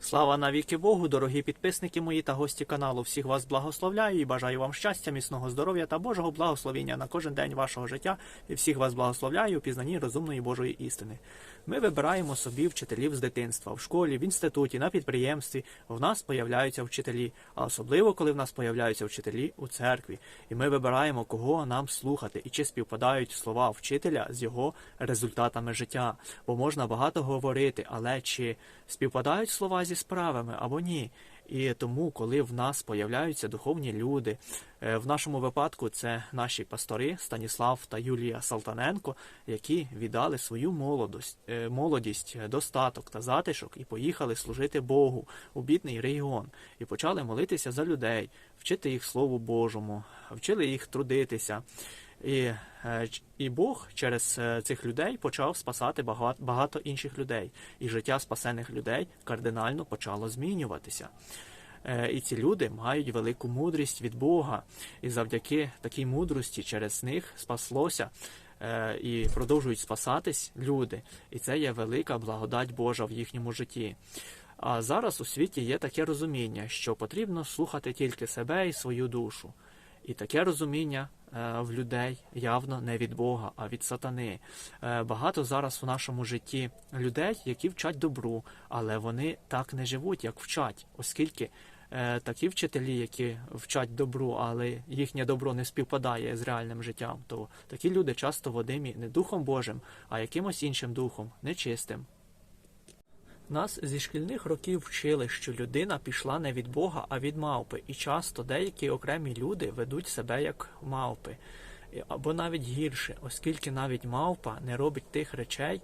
Слава навіки Богу, дорогі підписники мої та гості каналу. Всіх вас благословляю і бажаю вам щастя, міцного здоров'я та Божого благословення на кожен день вашого життя. І всіх вас благословляю у пізнанні розумної Божої істини. Ми вибираємо собі вчителів з дитинства в школі, в інституті, на підприємстві. В нас появляються вчителі, а особливо коли в нас появляються вчителі у церкві. І ми вибираємо, кого нам слухати і чи співпадають слова вчителя з його результатами життя. Бо можна багато говорити, але чи співпадають слова зі справами або ні. І тому, коли в нас появляються духовні люди, е, в нашому випадку це наші пастори Станіслав та Юлія Салтаненко, які віддали свою молодость, е, молодість, достаток та затишок і поїхали служити Богу у бідний регіон, і почали молитися за людей, вчити їх Слову Божому, вчили їх трудитися. І, е, і Бог через е, цих людей почав спасати багато, інших людей, і життя спасених людей кардинально почало змінюватися. Е, І ці люди мають велику мудрість від Бога, і завдяки такій мудрості через них спаслося і продовжують спасатись люди. І це є велика благодать Божа в їхньому житті. А зараз у світі є таке розуміння, що потрібно слухати тільки себе і свою душу. І таке розуміння в людей явно не від Бога, а від сатани. Е, Багато зараз в нашому житті людей, які вчать добру, але вони так не живуть, як вчать, оскільки е, такі вчителі, які вчать добру, але їхнє добро не співпадає з реальним життям, то такі люди часто водимі не Духом Божим, а якимось іншим духом, нечистим. Нас зі шкільних років вчили, що людина пішла не від Бога, а від мавпи, і часто деякі окремі люди ведуть себе як мавпи, або навіть гірше, оскільки навіть мавпа не робить тих речей,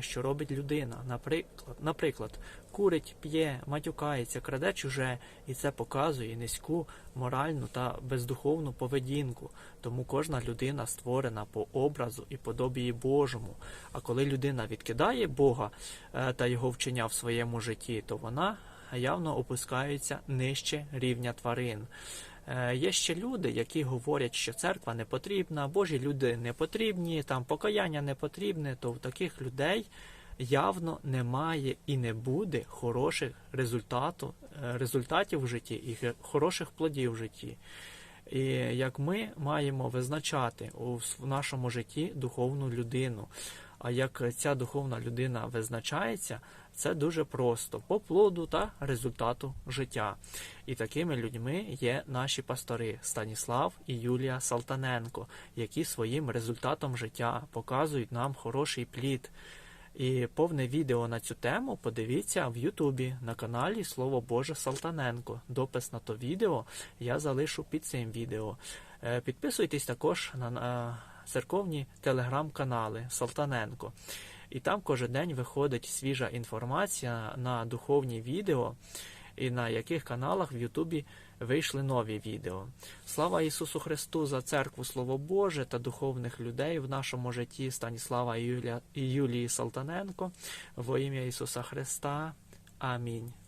що робить людина. Наприклад, наприклад, курить, п'є, матюкається, краде чуже, і це показує низьку моральну та бездуховну поведінку. Тому кожна людина створена по образу і подобії Божому. А коли людина відкидає Бога е, та його вчення в своєму житті, то вона явно опускається нижче рівня тварин. Е, Є ще люди, які говорять, що церква не потрібна, Божі люди не потрібні, там покаяння не потрібне, то в таких людей явно немає і не буде хороших результату, е, результатів в житті і хороших плодів в житті. І як ми маємо визначати у нашому житті духовну людину. А як ця духовна людина визначається, це дуже просто по плоду та результату життя. І такими людьми є наші пастори Станіслав і Юлія Салтаненко, які своїм результатом життя показують нам хороший плід. І повне відео на цю тему подивіться в Ютубі на каналі Слово Боже Салтаненко. Допис на то відео я залишу під цим відео. Е, Підписуйтесь також на, на церковні телеграм-канали Салтаненко. І там кожен день виходить свіжа інформація на духовні відео, і на яких каналах в Ютубі вийшли нові відео. Слава Ісусу Христу за церкву Слово Боже та духовних людей в нашому житті Станіслава і Юлії Салтаненко. Во ім'я Ісуса Христа. Амінь.